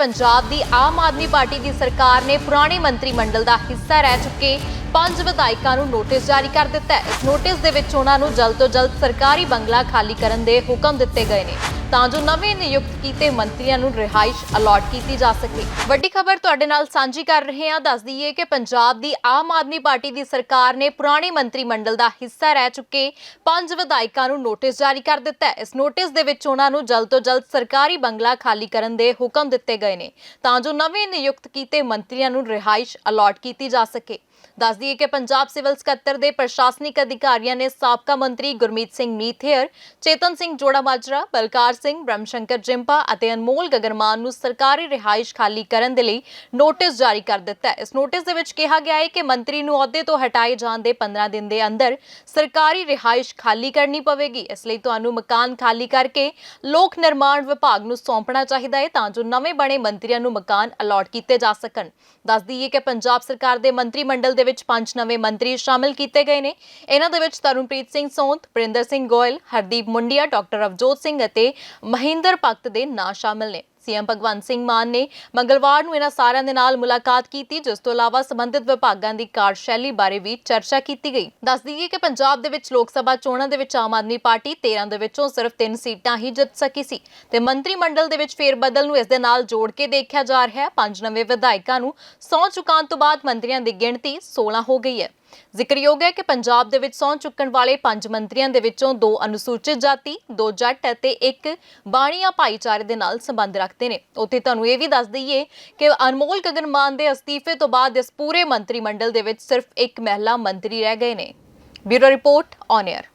ਪੰਜਾਬ ਦੀ Aam Aadmi party ਦੀ ਸਰਕਾਰ ਨੇ ਪੁਰਾਣੇ ਮੰਤਰੀ ਮੰਡਲ ਦਾ ਹਿੱਸਾ ਰਹਿ ਚੁੱਕੇ ਪੰਜ ਵਿਧਾਇਕਾਂ ਨੂੰ ਨੋਟਿਸ ਜਾਰੀ ਕਰ ਦਿੱਤਾ ਹੈ। ਇਸ ਨੋਟਿਸ ਦੇ ਵਿੱਚ ਉਹਨਾਂ ਨੂੰ ਜਲਦ ਤੋਂ ਜਲਦ ਸਰਕਾਰੀ ਬੰਗਲਾ ਖਾਲੀ ਕਰਨ ਦੇ ਹੁਕਮ ਦਿੱਤੇ ਗਏ ਨੇ, ਤਾਂ ਜੋ ਨਵੇਂ ਨਿਯੁਕਤ ਕੀਤੇ ਮੰਤਰੀਆਂ ਨੂੰ ਰਿਹਾਇਸ਼ ਅਲਾਟ ਕੀਤੀ ਜਾ ਸਕੇ। ਵੱਡੀ ਖਬਰ ਤੁਹਾਡੇ ਨਾਲ ਸਾਂਝੀ ਕਰ ਰਹੇ ਹਾਂ। ਦੱਸ ਦਈਏ ਕਿ ਪੰਜਾਬ ਦੀ ਆਮ ਆਦਮੀ ਪਾਰਟੀ ਦੀ ਸਰਕਾਰ ਨੇ ਪੁਰਾਣੇ ਮੰਤਰੀ ਮੰਡਲ ਦਾ ਹਿੱਸਾ ਰਹਿ ਚੁੱਕੇ ਪੰਜ ਵਿਧਾਇਕਾਂ ਨੂੰ ਨੋਟਿਸ ਜਾਰੀ ਕਰ ਦਿੱਤਾ ਹੈ। ਇਸ ਨੋਟਿਸ ਦੇ ਵਿੱਚ ਉਹਨਾਂ ਨੂੰ ਜਲਦ ਤੋਂ ਜਲਦ ਸਰਕਾਰੀ ਬੰਗਲਾ ਖਾਲੀ ਕਰਨ ਦੇ ਹੁਕਮ ਦਿੱਤੇ ਗਏ ਨੇ ਤਾਂ ਜੋ ਨਵੇਂ ਨਿਯੁਕਤ ਕੀਤੇ ਮੰਤਰੀਆਂ ਨੂੰ ਰਿਹਾਇਸ਼ ਅਲਾਟ ਕੀਤੀ ਜਾ ਸਕੇ। ਦੱਸ ਦਈਏ ਕਿ ਪੰਜਾਬ ਸਿਵਲ ਸਕੱਤਰ ਦੇ ਪ੍ਰਸ਼ਾਸਨਿਕ ਅਧਿਕਾਰੀਆਂ ਨੇ ਸਾਬਕਾ ਮੰਤਰੀ ਗੁਰਮੀਤ ਸਿੰਘ ਮੀਥੇਰ ਚੇਤਨ ਸਿੰਘ ਜੋੜਾ ਮਾਜਰਾ ਬਲਕਾਰ ਸਿੰਘ, ਬ੍ਰਹਮਸ਼ੰਕਰ ਜਿੰਪਾ ਅਤੇ ਅਨਮੋਲ ਗਗਨਮਾਨ ਨੂੰ ਸਰਕਾਰੀ ਰਿਹਾਇਸ਼ ਖਾਲੀ ਕਰਨ ਦੇ ਲਈ ਨੋਟਿਸ ਜਾਰੀ ਕਰ ਦਿੱਤਾ ਹੈ। ਇਸ ਨੋਟਿਸ ਦੇ ਵਿੱਚ ਕਿਹਾ ਗਿਆ ਹੈ ਕਿ ਮੰਤਰੀ ਨੂੰ ਅਹੁਦੇ ਤੋਂ ਹਟਾਏ ਜਾਣ ਦੇ 15 ਦਿਨ ਦੇ ਅੰਦਰ ਸਰਕਾਰੀ ਰਿਹਾਇਸ਼ ਖਾਲੀ ਕਰਨੀ ਪਵੇਗੀ। ਇਸ ਲਈ ਤੁਹਾਨੂੰ ਮਕਾਨ ਖਾਲੀ ਕਰਕੇ ਲੋਕ ਨਿਰਮਾਣ ਵਿਭਾਗ ਨੂੰ ਸੌਂਪਣਾ ਚਾਹੀਦਾ ਹੈ ਤਾਂ ਜੋ ਨਵੇਂ ਬਣੇ ਮੰਤਰੀਆਂ ਨੂੰ ਮਕਾਨ ਅਲਾਟ ਕੀਤੇ ਜਾ ਸਕਣ। ਦੱਸ ਦਈਏ ਕਿ ਪੰਜਾਬ ਸਰਕਾਰ ਦੇ ਮੰਤਰੀ ਮੰਡਲ ਦੇ ਵਿੱਚ ਪੰਜ ਨਵੇਂ ਮੰਤਰੀ ਸ਼ਾਮਿਲ ਕੀਤੇ ਗਏ ਨੇ। ਇਹਨਾਂ ਦੇ ਵਿੱਚ ਤਰੁਣਪ੍ਰੀਤ ਸਿੰਘ ਸੌਂਤ, ਪ੍ਰਿੰਦਰ ਸਿੰਘ ਗੋਇਲ, ਹਰਦੀਪ ਮੁੰਡੀਆ, ਡਾਕਟਰ ਅਵਜੋਤ ਸਿੰਘ ਅਤੇ ਮਹਿੰਦਰ ਭਗਤ ਦੇ ਨਾਂ ਸ਼ਾਮਿਲ ਨੇ। ਸੀਐਮ ਭਗਵੰਤ ਸਿੰਘ ਮਾਨ ਨੇ ਮੰਗਲਵਾਰ ਨੂੰ ਇਹਨਾਂ ਸਾਰਿਆਂ ਦੇ ਨਾਲ ਮੁਲਾਕਾਤ ਕੀਤੀ, ਜਿਸ ਤੋਂ ਇਲਾਵਾ ਸੰਬੰਧਿਤ ਵਿਭਾਗਾਂ ਦੀ ਕਾਰਜਸ਼ੈਲੀ ਬਾਰੇ ਵੀ ਚਰਚਾ ਕੀਤੀ ਗਈ। ਦੱਸ ਦਈਏ ਕਿ ਪੰਜਾਬ ਦੇ ਵਿੱਚ ਲੋਕ ਸਭਾ ਚੋਣਾਂ ਦੇ ਵਿੱਚ ਆਮ ਆਦਮੀ ਪਾਰਟੀ 13 ਦੇ ਵਿੱਚੋਂ ਸਿਰਫ 3 ਸੀਟਾਂ ਹੀ ਜਿੱਤ ਸਕੀ ਸੀ ਤੇ ਮੰਤਰੀ ਮੰਡਲ ਦੇ ਵਿੱਚ ਫੇਰਬਦਲ ਨੂੰ ਇਸ ਦੇ ਨਾਲ ਜੋੜ ਕੇ ਦੇਖਿਆ ਜਾ ਰਿਹਾ ਹੈ। ਪੰਜ ਨਵੇਂ ਵਿਧਾਇਕਾਂ ਨੂੰ ਸਹੁੰ ਚੁਕਾਉਣ ਤੋਂ ਬਾਅਦ ਮੰਤਰੀਆਂ ਦੀ ਗਿਣਤੀ 16 ਹੋ ਗਈ ਹੈ। ਜ਼ਿਕਰਯੋਗ ਹੈ ਕਿ ਪੰਜਾਬ ਦੇ ਵਿੱਚ ਸਹੁੰ ਚੁੱਕਣ ਵਾਲੇ ਪੰਜ ਮੰਤਰੀਆਂ ਦੇ ਵਿੱਚੋਂ ਦੋ ਅਨੁਸੂਚਿਤ ਜਾਤੀ, ਦੋ ਜੱਟ ਅਤੇ ਇੱਕ ਬਾਣੀਆ ਭਾਈਚਾਰੇ ਦੇ ਨਾਲ ਸੰਬੰਧ ਰੱਖਦੇ ਨੇ। ਉੱਥੇ ਤੁਹਾਨੂੰ ਇਹ ਵੀ ਦੱਸ ਦਈਏ ਕਿ ਅਨਮੋਲ ਗਗਨ ਮਾਨ ਦੇ ਅਸਤੀਫੇ ਤੋਂ ਬਾਅਦ ਇਸ ਪੂਰੇ ਮੰਤਰੀ ਮੰਡਲ ਦੇ ਵਿੱਚ ਸਿਰਫ ਇੱਕ ਮਹਿਲਾ ਮੰਤਰੀ ਰਹਿ ਗਏ ਨੇ। Bureau report on air